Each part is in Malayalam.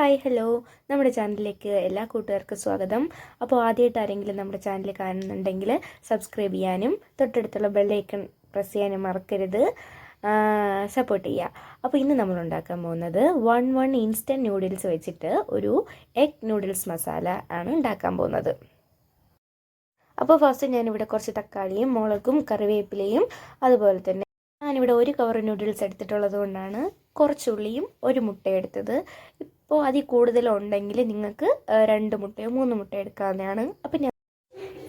Hi hello. നമ്മുടെ ചാനലിലേക്ക് എല്ലാ കൂട്ടുകാർക്കും സ്വാഗതം. അപ്പോൾ ആദ്യമായിട്ട് ആരെങ്കിലും നമ്മുടെ ചാനൽ കാണുന്നുണ്ടെങ്കിൽ സബ്സ്ക്രൈബ് ചെയ്യാനും തൊട്ടടുത്തുള്ള ബെല്ലൈക്കൺ പ്രസ് ചെയ്യാനും മറക്കരുത്. സപ്പോർട്ട് ചെയ്യുക അപ്പോൾ ഇന്ന് നമ്മൾ ഉണ്ടാക്കാൻ പോകുന്നത് വൺ വൺ ഇൻസ്റ്റന്റ് നൂഡിൽസ് വെച്ചിട്ട് ഒരു എഗ് നൂഡിൽസ് മസാല ആണ് ഉണ്ടാക്കാൻ പോകുന്നത്. അപ്പോൾ ഫസ്റ്റ് ഞാനിവിടെ കുറച്ച് തക്കാളിയും മുളകും കറിവേപ്പിലയും അതുപോലെ തന്നെ ഞാനിവിടെ ഒരു കവർ നൂഡിൽസ് എടുത്തിട്ടുള്ളത് കൊണ്ടാണ് കുറച്ചുള്ളിയും ഒരു മുട്ട എടുത്തത്. ഇപ്പോൾ അതിൽ കൂടുതലുണ്ടെങ്കിൽ നിങ്ങൾക്ക് രണ്ട് മുട്ടയോ മൂന്ന് മുട്ടയോ എടുക്കാവുന്നതാണ്. അപ്പം ഞാൻ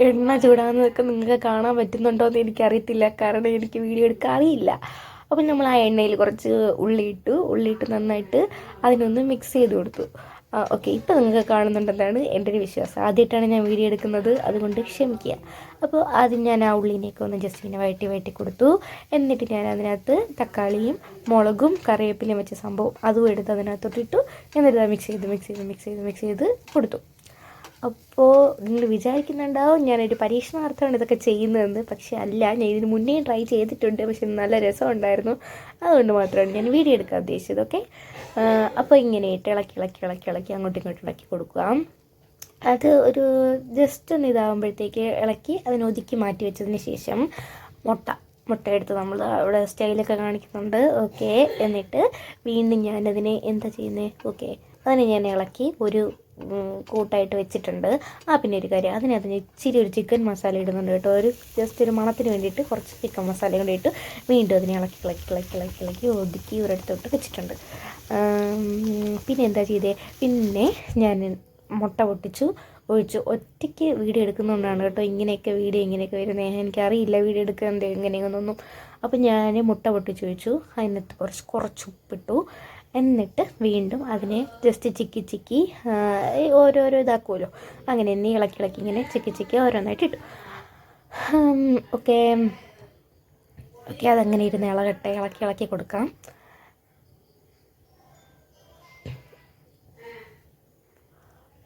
എണ്ണ ചൂടാകുന്നതൊക്കെ നിങ്ങൾക്ക് കാണാൻ പറ്റുന്നുണ്ടോ എന്ന് എനിക്കറിയത്തില്ല. കാരണം എനിക്ക് വീഡിയോ എടുക്കാൻ അറിയില്ല. അപ്പം നമ്മൾ ആ എണ്ണയിൽ കുറച്ച് ഉള്ളി ഇട്ടു. ഉള്ളി ഇട്ട് നന്നായിട്ട് അതിനൊന്ന് മിക്സ് ചെയ്ത് കൊടുത്തു. ഓക്കെ ഇപ്പോൾ നിങ്ങൾക്ക് കാണുന്നുണ്ടെന്നാണ് എന്റെ ഒരു വിശ്വാസം. ആദ്യമായിട്ടാണ് ഞാൻ വീഡിയോ എടുക്കുന്നത്. അതുകൊണ്ട് ക്ഷമിക്കുക. അപ്പോൾ ആദ്യം ഞാൻ ആ ഉള്ളിനെയൊക്കെ ഒന്ന് ജസ്റ്റ് ഇങ്ങനെ വഴറ്റി വഴറ്റി കൊടുത്തു. എന്നിട്ട് ഞാൻ അതിനകത്ത് തക്കാളിയും മുളകും കറിവേപ്പിലയും വെച്ച സംഭവം അതും എടുത്ത് അതിനകത്തോട്ടിട്ടു എന്നിട്ട് മിക്സ് ചെയ്ത് മിക്സ് ചെയ്ത് മിക്സ് ചെയ്ത് മിക്സ് ചെയ്ത് കൊടുത്തു. അപ്പോൾ നിങ്ങൾ വിചാരിക്കുന്നുണ്ടാവും ഞാനൊരു പരീക്ഷണാർത്ഥമാണ് ഇതൊക്കെ ചെയ്യുന്നതെന്ന്. പക്ഷേ അല്ല ഞാൻ ഇതിന് മുന്നേ ട്രൈ ചെയ്തിട്ടുണ്ട്. പക്ഷെ നല്ല രസമുണ്ടായിരുന്നു. അതുകൊണ്ട് മാത്രമാണ് ഞാൻ വീഡിയോ എടുക്കാൻ ഉദ്ദേശിച്ചത് ഓക്കെ? അപ്പോൾ ഇങ്ങനെ ഇട്ട് ഇളക്കി ഇളക്കി ഇളക്കി ഇളക്കി അങ്ങോട്ടും ഇങ്ങോട്ടും ഇളക്കി കൊടുക്കുക. അത് ഒരു ജസ്റ്റ് ഒന്ന് ഇതാകുമ്പോഴത്തേക്ക് ഇളക്കി അതിനെ ഒതുക്കി മാറ്റി വെച്ചതിന് ശേഷം മുട്ട മുട്ട എടുത്ത് നമ്മൾ അവിടെ സ്റ്റൈലൊക്കെ കാണിക്കുന്നുണ്ട് ഓക്കെ? എന്നിട്ട് വീണ്ടും ഞാനതിനെ എന്താ ചെയ്യുന്നത് ഓക്കെ? അതിനെ ഞാൻ ഇളക്കി ഒരു കൂട്ടായിട്ട് വെച്ചിട്ടുണ്ട്. ആ പിന്നെ ഒരു കാര്യം അതിനകത്ത് ഇച്ചിരി ഒരു ചിക്കൻ മസാല ഇടുന്നുണ്ട് കേട്ടോ. ഒരു ജസ്റ്റ് ഒരു മണത്തിന് വേണ്ടിയിട്ട് കുറച്ച് ചിക്കൻ മസാല കൂടി ഇട്ട് വീണ്ടും അതിനെ ഇളക്കി ഇളക്കി ഇളക്കി ഇളക്കി ഇളക്കി ഒതുക്കി ഒരിടത്തോട്ട് വെച്ചിട്ടുണ്ട്. പിന്നെ എന്താ ചെയ്തേ? പിന്നെ ഞാൻ മുട്ട പൊട്ടിച്ചു ഒഴിച്ചു. ഒറ്റയ്ക്ക് വീഡിയോ എടുക്കുന്നതുകൊണ്ടാണ് കേട്ടോ ഇങ്ങനെയൊക്കെ വീഡിയോ ഇങ്ങനെയൊക്കെ വരുന്നത് എനിക്കറിയില്ല വീഡിയോ എടുക്കുന്നത് എങ്ങനെയൊന്നും അപ്പം ഞാൻ മുട്ട പൊട്ടിച്ച് ഒഴിച്ചു. അതിനകത്ത് കുറച്ച് കുറച്ച് ഉപ്പിട്ടു. എന്നിട്ട് വീണ്ടും അതിനെ ജസ്റ്റ് ചിക്കി ചിക്കി ഓരോരോ ഇതാക്കുമല്ലോ അങ്ങനെ തന്നെ ഇളക്കി ഇളക്കി ഇങ്ങനെ ചിക്കി ചിക്കി ഓരോന്നായിട്ട് ഇട്ടു. ഓക്കെ ഓക്കെ അതങ്ങനെ ഇരുന്ന് ഇളകട്ടെ. ഇളക്കി ഇളക്കി കൊടുക്കാം.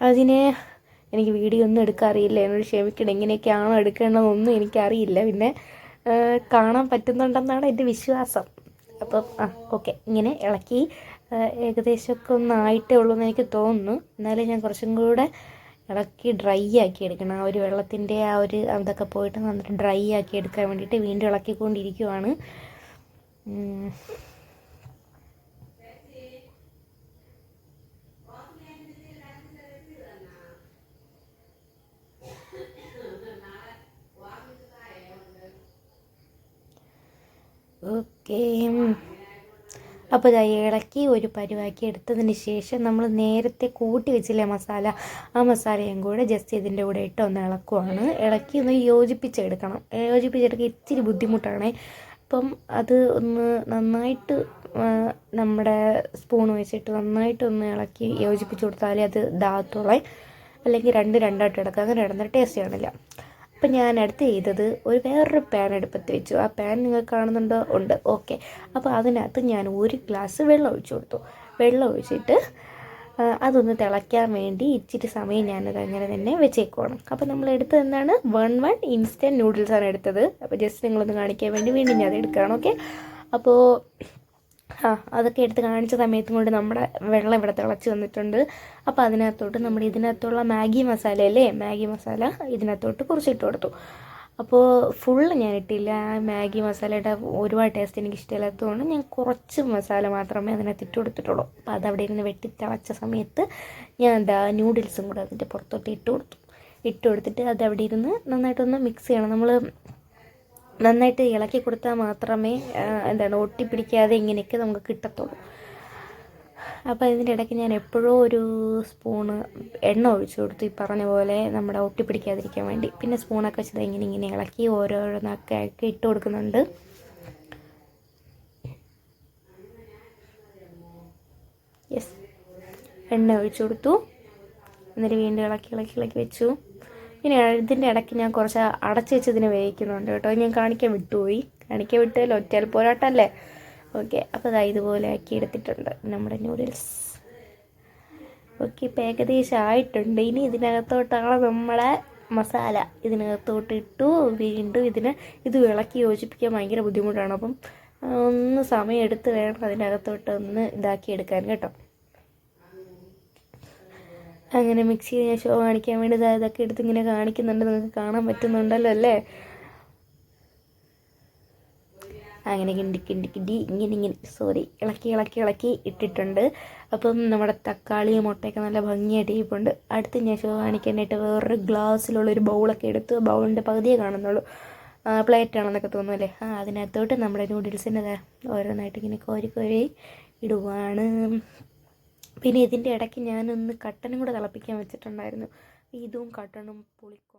അതിനെ എനിക്ക് വീഡിയോ ഒന്നും എടുക്കാൻ അറിയില്ല. എന്നോട് ക്ഷമിക്കണം. എങ്ങനെയൊക്കെയാണോ എടുക്കേണ്ടതെന്നൊന്നും എനിക്കറിയില്ല. പിന്നെ കാണാൻ പറ്റുന്നുണ്ടെന്നാണ് എന്റെ വിശ്വാസം. അപ്പം ആ ഓക്കെ. ഇങ്ങനെ ഇളക്കി ഏകദേശമൊക്കെ ഒന്നായിട്ടേ ഉള്ളൂ എന്ന് എനിക്ക് തോന്നുന്നു. എന്നാലും ഞാൻ കുറച്ചും കൂടെ ഇളക്കി ഡ്രൈ ആക്കി എടുക്കണം. ആ ഒരു വെള്ളത്തിന്റെ ആ ഒരു അതൊക്കെ പോയിട്ട് നന്നിട്ട് ഡ്രൈ ആക്കി എടുക്കാൻ വേണ്ടിയിട്ട് വീണ്ടും ഇളക്കിക്കൊണ്ടിരിക്കുവാണ്. ഓക്കേ. അപ്പോൾ ഇതാ ഇളക്കി ഒരു പരിവാക്കി എടുത്തതിന് ശേഷം നമ്മൾ നേരത്തെ കൂട്ടി വെച്ചില്ലേ മസാല? ആ മസാലയും കൂടെ ജസ്റ്റ് ഇതിന്റെ കൂടെ ഇട്ട് ഒന്ന് ഇളക്കുവാണ്. ഇളക്കി ഒന്ന് യോജിപ്പിച്ചെടുക്കണം. യോജിപ്പിച്ചെടുക്കുക ഇച്ചിരി ബുദ്ധിമുട്ടാണ്. അപ്പം അത് ഒന്ന് നന്നായിട്ട് നമ്മുടെ സ്പൂൺ വെച്ചിട്ട് നന്നായിട്ട് ഒന്ന് ഇളക്കി യോജിപ്പിച്ച് കൊടുത്താലേ അത് ദാത്തോളെ അല്ലെങ്കിൽ രണ്ട് രണ്ടായിട്ട് ഇളക്കുക. അങ്ങനെ ഇടുന്ന ടേസ്റ്റ് കാണില്ല അപ്പം ഞാൻ അടുത്ത് ചെയ്തത് ഒരു വേറൊരു പാൻ എടുപ്പത്ത് വെച്ചു. ആ പാൻ നിങ്ങൾ കാണുന്നുണ്ടോ? ഉണ്ട്. ഓക്കെ അപ്പോൾ അതിനകത്ത് ഞാൻ ഒരു ഗ്ലാസ് വെള്ളം ഒഴിച്ചു കൊടുത്തു. വെള്ളം ഒഴിച്ചിട്ട് അതൊന്ന് തിളയ്ക്കാൻ വേണ്ടി ഇച്ചിരി സമയം ഞാനത് അങ്ങനെ തന്നെ വെച്ചേക്കുവാണ്. അപ്പോൾ നമ്മൾ എടുത്തത് എന്താണ്? വൺ വൺ ഇൻസ്റ്റന്റ് നൂഡിൽസാണ് എടുത്തത്. അപ്പോൾ ജസ്റ്റ് നിങ്ങളൊന്ന് കാണിക്കാൻ വേണ്ടി വീണ്ടും ഞാൻ അത് എടുക്കുകയാണ്. ഓക്കെ അപ്പോൾ ആ അതൊക്കെ എടുത്ത് കാണിച്ച സമയത്തും കൊണ്ട് നമ്മുടെ വെള്ളം ഇവിടെ തിളച്ച് വന്നിട്ടുണ്ട്. അപ്പോൾ അതിനകത്തോട്ട് നമ്മുടെ ഇതിനകത്തുള്ള മാഗി മസാല അല്ലേ? മാഗി മസാല ഇതിനകത്തോട്ട് കുറച്ചിട്ട് കൊടുത്തു. അപ്പോൾ ഫുള്ള് ഞാൻ ഇട്ടില്ല. മാഗി മസാലയുടെ ഒരുപാട് ടേസ്റ്റ് എനിക്ക് ഇഷ്ടമില്ലാത്തതുകൊണ്ട് ഞാൻ കുറച്ച് മസാല മാത്രമേ അതിനകത്ത് ഇട്ട് കൊടുത്തിട്ടുള്ളൂ. അപ്പോൾ അതവിടെ ഇരുന്ന് വെട്ടി തിളച്ച സമയത്ത് ഞാൻ എന്താ നൂഡിൽസും കൂടെ അതിന്റെ പുറത്തോട്ട് ഇട്ട് കൊടുത്തു. ഇട്ട് കൊടുത്തിട്ട് അത് അവിടെ ഇരുന്ന് നന്നായിട്ടൊന്ന് മിക്സ് ചെയ്യണം. നമ്മൾ നന്നായിട്ട് ഇളക്കി കൊടുത്താൽ മാത്രമേ എന്താണ് ഒട്ടിപ്പിടിക്കാതെ ഇങ്ങനെയൊക്കെ നമുക്ക് കിട്ടത്തുള്ളൂ. അപ്പോൾ ഇതിന്റെ ഇടയ്ക്ക് ഞാൻ എപ്പോഴും ഒരു സ്പൂണ് എണ്ണ ഒഴിച്ചു കൊടുത്തു ഈ പറഞ്ഞ പോലെ നമ്മുടെ ഒട്ടിപ്പിടിക്കാതിരിക്കാൻ വേണ്ടി. പിന്നെ സ്പൂണൊക്കെ വെച്ചത് ഇങ്ങനെ ഇങ്ങനെ ഇളക്കി ഓരോന്നൊക്കെ ഇട്ട് കൊടുക്കുന്നുണ്ട്. യെസ് എണ്ണ ഒഴിച്ചു കൊടുത്തു. എന്നിട്ട് വീണ്ടും ഇളക്കി ഇളക്കി ഇളക്കി വെച്ചു. ഇനി ഇതിന്റെ ഇടയ്ക്ക് ഞാൻ കുറച്ച് അടച്ച് വെച്ചതിന് വേവിക്കുന്നുണ്ട് കേട്ടോ. ഞാൻ കാണിക്കാൻ വിട്ടുപോയി. കാണിക്കാൻ വിട്ടല്ലോ ഒറ്റയാൽ പോരാട്ടല്ലേ ഓക്കെ അപ്പോൾ ഇതാ ഇതുപോലെ ആക്കി എടുത്തിട്ടുണ്ട് നമ്മുടെ നൂഡിൽസ് ഓക്കെ ഇപ്പം ഏകദേശം ആയിട്ടുണ്ട്. ഇനി ഇതിനകത്തോട്ടാണ് നമ്മളെ മസാല ഇതിനകത്തോട്ട് ഇട്ടു. വീണ്ടും ഇതിനെ ഇത് ഇളക്കി യോജിപ്പിക്കാൻ ഭയങ്കര ബുദ്ധിമുട്ടാണ്. അപ്പം ഒന്ന് സമയം എടുത്ത് വേണം അതിനകത്തോട്ട് ഒന്ന് ഇതാക്കി എടുക്കാൻ കേട്ടോ. അങ്ങനെ മിക്സ് ചെയ്ത് ഞാൻ ഷോ കാണിക്കാൻ വേണ്ടി ഇതൊക്കെ എടുത്ത് ഇങ്ങനെ കാണിക്കുന്നുണ്ട്. നിങ്ങൾക്ക് കാണാൻ പറ്റുന്നുണ്ടല്ലോ അല്ലേ? അങ്ങനെ കിണ്ടി കിണ്ടി കിണ്ടി ഇങ്ങനെ ഇങ്ങനെ സോറി ഇളക്കി ഇളക്കി ഇളക്കി ഇട്ടിട്ടുണ്ട്. അപ്പം നമ്മുടെ തക്കാളി മുട്ടയൊക്കെ നല്ല ഭംഗിയായിട്ട് ഇരിപ്പുണ്ട്. അടുത്ത് ഞാൻ ഷോ കാണിക്കാനായിട്ട് വേറൊരു ഗ്ലാസ്സിലുള്ളൊരു ബൗളൊക്കെ എടുത്ത് ബൗളിന്റെ പകുതിയെ കാണുന്നുള്ളൂ. പ്ലേറ്റ് ആണെന്നൊക്കെ തോന്നുമല്ലേ ആ അതിനകത്തോട്ട് നമ്മുടെ നൂഡിൽസിന്റെ ഓരോന്നായിട്ട് ഇങ്ങനെ കോരി കോരി ഇടുവാണ്. പിന്നെ ഇതിന്റെ ഇടയ്ക്ക് ഞാനൊന്ന് കട്ടനും കൂടെ തിളപ്പിക്കാൻ വെച്ചിട്ടുണ്ടായിരുന്നു. ഇതും കട്ടനും പുളിക്കും